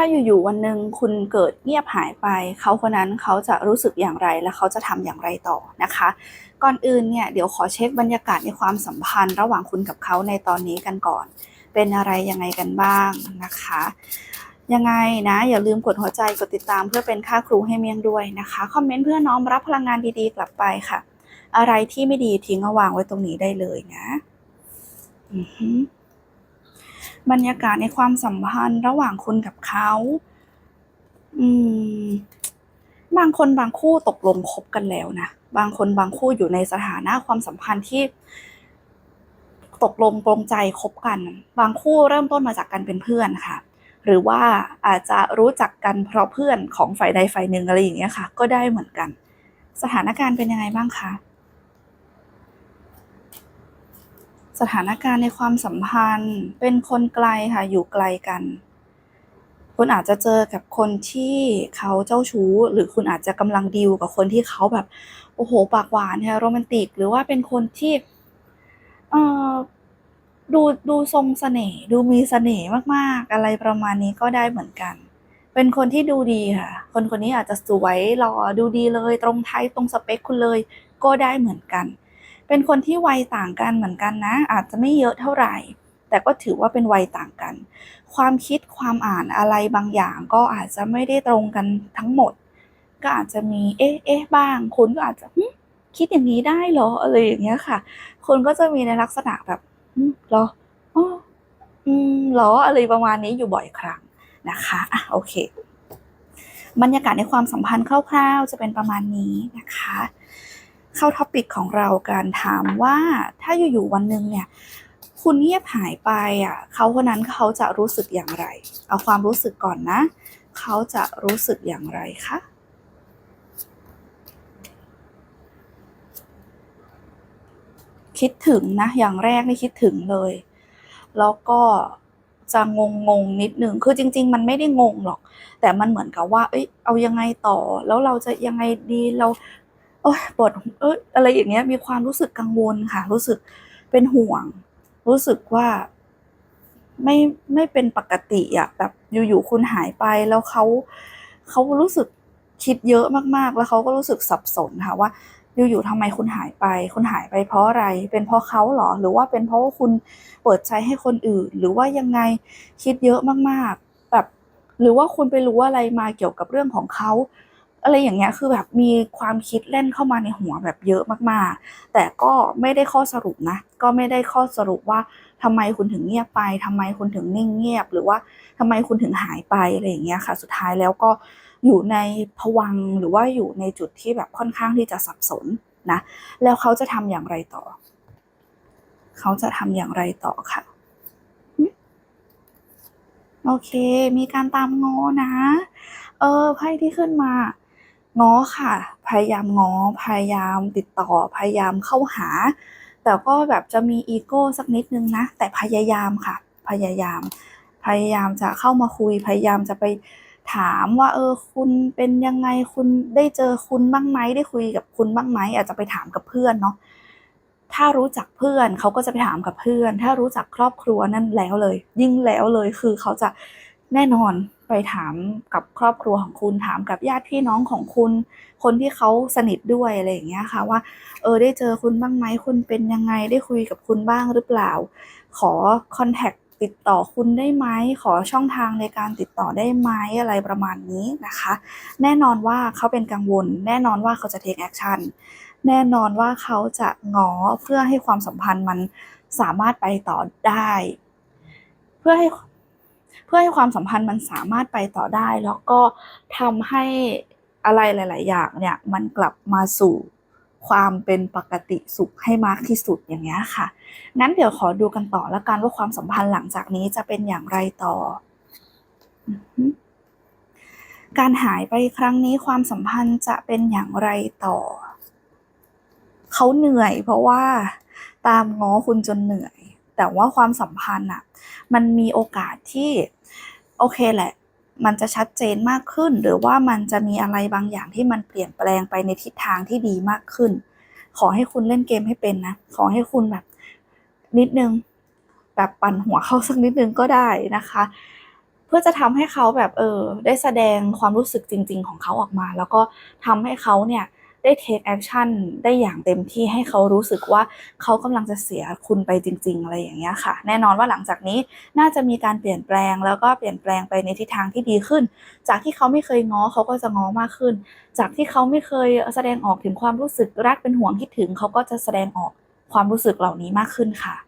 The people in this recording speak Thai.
ถ้าอยู่ๆวันหนึ่งคุณเกิดเงียบหายไป เขาคนนั้นเขาจะรู้สึกอย่างไรและเขาจะทำอย่างไรต่อนะคะ ก่อนอื่นเนี่ยเดี๋ยวขอเช็คบรรยากาศในความสัมพันธ์ ระหว่างคุณกับเขาในตอนนี้กันก่อน เป็นอะไรยังไงกันบ้างนะคะยังไงนะ อย่าลืมกดหัวใจกดติดตามเพื่อเป็นค่าครูให้เมียงด้วยนะคะ คอมเมนต์เพื่อน้อมรับพลังงานดีๆ กลับไปค่ะ อะไรที่ไม่ดีทิ้งเอาวางไว้ตรงนี้ได้เลยนะ อือหือ บรรยากาศในความสัมพันธ์ระหว่างคุณกับเขา อืม บางคนบางคู่ตกลงคบกันแล้วนะ บางคนบางคู่อยู่ในสถานะความสัมพันธ์ที่ ตกลงปรงใจคบกัน บางคู่เริ่มต้นมาจากกันเป็นเพื่อนค่ะ หรือว่าอาจจะรู้จักกันเพราะเพื่อนของฝ่ายใดฝ่ายหนึ่งอะไรอย่างเงี้ยค่ะ ก็ได้เหมือนกัน สถานการณ์เป็นยังไงบ้างคะ สถานการณ์ในความสัมพันธ์ เป็นคนไกลค่ะ อยู่ไกลกัน คุณอาจจะเจอกับคนที่เขาเจ้าชู้ หรือคุณอาจจะกำลังดีลกับคนที่เขาแบบ โอ้โห ปากหวานค่ะโรแมนติก หรือว่าเป็นคนที่เอ่อดูดูทรงเสน่ห์ดูมีเสน่ห์มากๆ อะไรประมาณนี้ก็ได้เหมือนกัน เป็นคนที่ดูดีค่ะ คนคนนี้อาจจะสวยหล่อดูดีเลย ตรงไทยตรงสเปคคุณเลย ก็ได้เหมือนกัน เป็นคนที่วัยต่างกันเหมือนกันนะ อาจจะไม่เยอะเท่าไหร่ แต่ก็ถือว่าเป็นวัยต่างกัน ความคิดความอ่านอะไรบางอย่างก็อาจจะไม่ได้ตรงกันทั้งหมด ก็อาจจะมีเอ๊ะเอ๊ะบ้าง คุณก็อาจจะคิดอย่างนี้ได้เหรออะไรอย่างเงี้ยค่ะคนก็จะมีในลักษณะแบบหึเหรออืมเหรออะไรประมาณนี้อยู่บ่อยครั้งนะคะอะโอเค บรรยากาศในความสัมพันธ์คร่าวๆ จะเป็นประมาณนี้นะคะ เข้าท็อปิกของเรากันถามว่าถ้าอยู่ๆวันหนึ่งเนี่ย คุณเงียบหายไปอะเขาคนนั้นเขาจะรู้สึกอย่างไร เอาความรู้สึกก่อนนะ เขาจะรู้สึกอย่างไรคะคิดถึงนะอย่างแรกนี่คิดถึงเลย แล้วก็จะงงงๆนิดนึงคือจริง ๆ มันไม่ได้งงหรอก แต่มันเหมือนกับว่า เอ้ยเอายังไงต่อ แล้วเราจะยังไงดีเรา โอ๊ยปวดเอ้ยอะไรอย่างเงี้ย มีความรู้สึกกังวลค่ะ รู้สึกเป็นห่วง รู้สึกว่าไม่ไม่เป็นปกติอะแบบอยู่ๆคุณหายไปแล้วเขาเขารู้สึกคิดเยอะมากๆ แล้วเขาก็รู้สึกสับสนค่ะว่าอยู่ๆทำไมคุณหายไป คุณหายไปเพราะอะไร เป็นเพราะเขาเหรอ หรือว่าเป็นเพราะว่าคุณเปิดใจให้คนอื่น หรือว่ายังไงคิดเยอะมากๆ แบบ หรือว่าคุณไปรู้อะไรมาเกี่ยวกับเรื่องของเขา อะไรอย่างเงี้ยคือแบบมีความคิดเล่นเข้ามาในหัวแบบเยอะมากๆ แต่ก็ไม่ได้ข้อสรุปนะ ก็ไม่ได้ข้อสรุปว่าทำไมคุณถึงเงียบไปทำไมคุณถึงนิ่งเงียบ หรือว่าทำไมคุณถึงหายไปอะไรอย่างเงี้ยค่ะ สุดท้ายแล้วก็อยู่ในภวังหรือว่าอยู่ในจุดที่แบบค่อนข้างที่จะสับสนนะ แล้วเขาจะทำอย่างไรต่อ เขาจะทำอย่างไรต่อค่ะโอเค มีการตามง้อนะ เออไพ่ที่ขึ้นมา ง้อค่ะ พยายามง้อพยายามติดต่อพยายามเข้าหา แต่ก็แบบจะมีอีโก้สักนิดนึงนะ แต่พยายามค่ะ พยายาม พยายามจะเข้ามาคุย พยายามจะไปถามว่าเออคุณเป็นยังไงคุณได้เจอคุณบ้างไหมได้คุยกับคุณบ้างไหมอาจจะไปถามกับเพื่อนเนาะถ้ารู้จักเพื่อนเขาก็จะไปถามกับเพื่อน ถ้ารู้จักครอบครัวนั่นแล้วเลย ยิ่งแล้วเลยคือเขาจะ แน่นอนไปถามกับครอบครัวของคุณถามกับญาติพี่น้องของคุณ คนที่เขาสนิทด้วยอะไรอย่างเงี้ยค่ะว่า เออได้เจอคุณบ้างไหมคุณเป็นยังไงได้คุยกับคุณบ้างหรือเปล่า ขอคอนแทคติดต่อคุณได้ไหมขอช่องทางในการติดต่อได้ไหมอะไรประมาณนี้นะคะ แน่นอนว่าเขาเป็นกังวล แน่นอนว่าเขาจะ take action แน่นอนว่าเขาจะงอเพื่อให้ความสัมพันธ์มันสามารถไปต่อได้ เพื่อให้ เพื่อให้ความสัมพันธ์มันสามารถไปต่อได้ แล้วก็ทำให้อะไรหลาย ๆ อย่างเนี่ยมันกลับมาสู่ความเป็นปกติสุขให้มากที่สุดอย่างเงี้ยค่ะ งั้นเดี๋ยวขอดูกันต่อแล้วกันว่าความสัมพันธ์หลังจากนี้จะเป็นอย่างไรต่อ การหายไปครั้งนี้ความสัมพันธ์จะเป็นอย่างไรต่อ เขาเหนื่อยเพราะว่าตามง้อคุณจนเหนื่อย แต่ว่าความสัมพันธ์น่ะมันมีโอกาสที่โอเคแหละ มันจะชัดเจนมากขึ้น หรือว่ามันจะมีอะไรบางอย่างที่มันเปลี่ยนแปลงไปในทิศทางที่ดีมากขึ้น ขอให้คุณเล่นเกมให้เป็นนะ ขอให้คุณแบบนิดนึง แบบปั่นหัวเขาสักนิดนึงก็ได้นะคะ เพื่อจะทำให้เขาแบบเออได้แสดงความรู้สึกจริง ๆ ของเขาออกมา แล้วก็ทำให้เขาเนี่ย ได้ take action ได้อย่างเต็มที่ให้เขารู้สึกว่าเขากำลังจะเสียคุณไปจริง ๆ อะไรอย่างเงี้ยค่ะ แน่นอนว่าหลังจากนี้น่าจะมีการเปลี่ยนแปลงแล้วก็เปลี่ยนแปลงไปในทิศทางที่ดีขึ้น จากที่เขาไม่เคยง้อเขาก็จะง้อมากขึ้น จากที่เขาไม่เคยแสดงออกถึงความรู้สึกรักเป็นห่วงคิดถึง เขาก็จะแสดงออกความรู้สึกเหล่านี้มากขึ้นค่ะ